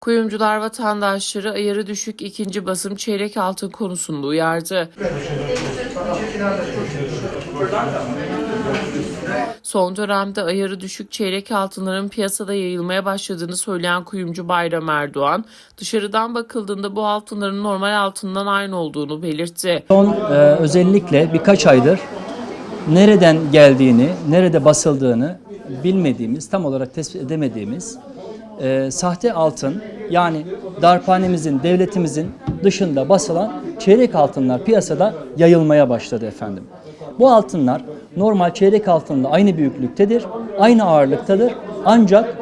Kuyumcular vatandaşları ayarı düşük ikinci basım çeyrek altın konusunda uyardı. Son dönemde ayarı düşük çeyrek altınların piyasada yayılmaya başladığını söyleyen kuyumcu Bayram Erdoğan, dışarıdan bakıldığında bu altınların normal altından aynı olduğunu belirtti. Son e, özellikle birkaç aydır nereden geldiğini, nerede basıldığını bilmediğimiz, tam olarak tespit edemediğimiz e, sahte altın yani darphanemizin, devletimizin dışında basılan çeyrek altınlar piyasada yayılmaya başladı efendim. Bu altınlar normal çeyrek altınla aynı büyüklüktedir, aynı ağırlıktadır ancak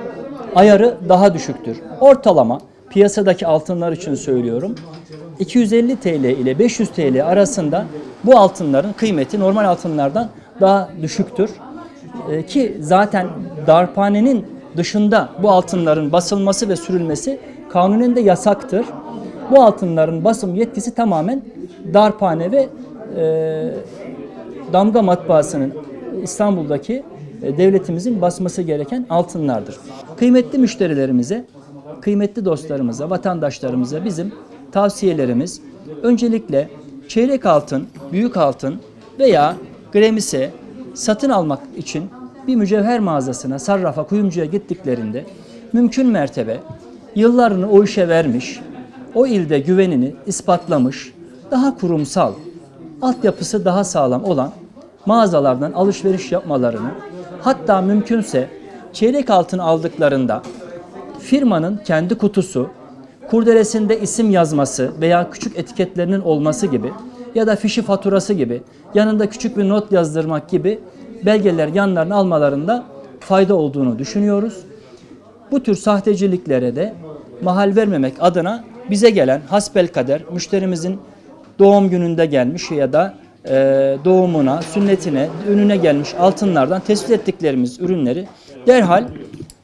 ayarı daha düşüktür. Ortalama piyasadaki altınlar için söylüyorum. 250 TL ile 500 TL arasında bu altınların kıymeti normal altınlardan daha düşüktür. Ee, ki zaten darphanenin dışında bu altınların basılması ve sürülmesi kanunen de yasaktır. Bu altınların basım yetkisi tamamen darphane ve e, damga matbaasının İstanbul'daki e, devletimizin basması gereken altınlardır. Kıymetli müşterilerimize, kıymetli dostlarımıza, vatandaşlarımıza bizim tavsiyelerimiz öncelikle çeyrek altın, büyük altın veya gremise satın almak için bir mücevher mağazasına, sarrafa, kuyumcuya gittiklerinde mümkün mertebe yıllarını o işe vermiş, o ilde güvenini ispatlamış, daha kurumsal, altyapısı daha sağlam olan mağazalardan alışveriş yapmalarını, hatta mümkünse çeyrek altın aldıklarında firmanın kendi kutusu, kurdelesinde isim yazması veya küçük etiketlerinin olması gibi ya da fişi faturası gibi yanında küçük bir not yazdırmak gibi belgeler yanlarına almalarında fayda olduğunu düşünüyoruz. Bu tür sahteciliklere de mahal vermemek adına bize gelen hasbelkader müşterimizin doğum gününde gelmiş ya da e, doğumuna, sünnetine, önüne gelmiş altınlardan tespit ettiklerimiz ürünleri derhal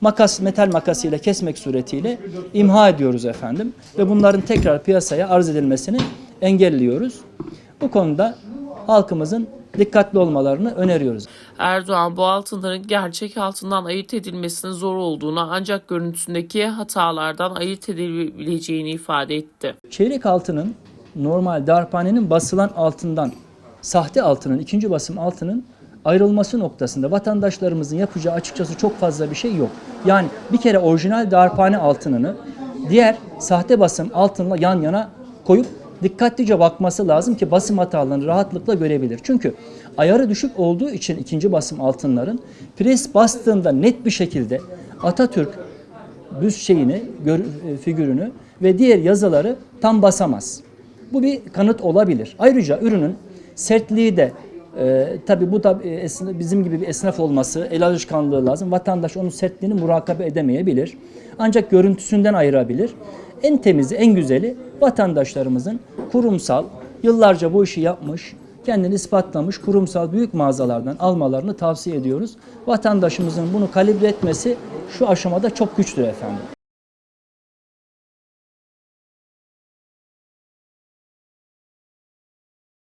makas, metal makasıyla kesmek suretiyle imha ediyoruz efendim. Ve bunların tekrar piyasaya arz edilmesini engelliyoruz. Bu konuda halkımızın dikkatli olmalarını öneriyoruz. Erdoğan bu altınların gerçek altından ayırt edilmesinin zor olduğunu ancak görüntüsündeki hatalardan ayırt edilebileceğini ifade etti. Çeyrek altının normal darphanenin basılan altından sahte altının, ikinci basım altının ayrılması noktasında vatandaşlarımızın yapacağı açıkçası çok fazla bir şey yok. Yani bir kere orijinal darphane altınını diğer sahte basım altınla yan yana koyup dikkatlice bakması lazım ki basım hatalarını rahatlıkla görebilir. Çünkü ayarı düşük olduğu için ikinci basım altınların pres bastığında net bir şekilde Atatürk büst şeyini, gör, e, figürünü ve diğer yazıları tam basamaz. Bu bir kanıt olabilir. Ayrıca ürünün sertliği de e, tabi bu da e, esna- bizim gibi bir esnaf olması, el alışkanlığı lazım. Vatandaş onun sertliğini murakabe edemeyebilir. Ancak görüntüsünden ayırabilir. En temizi, en güzeli vatandaşlarımızın kurumsal, yıllarca bu işi yapmış, kendini ispatlamış kurumsal büyük mağazalardan almalarını tavsiye ediyoruz. Vatandaşımızın bunu kalibre etmesi şu aşamada çok güçtür efendim.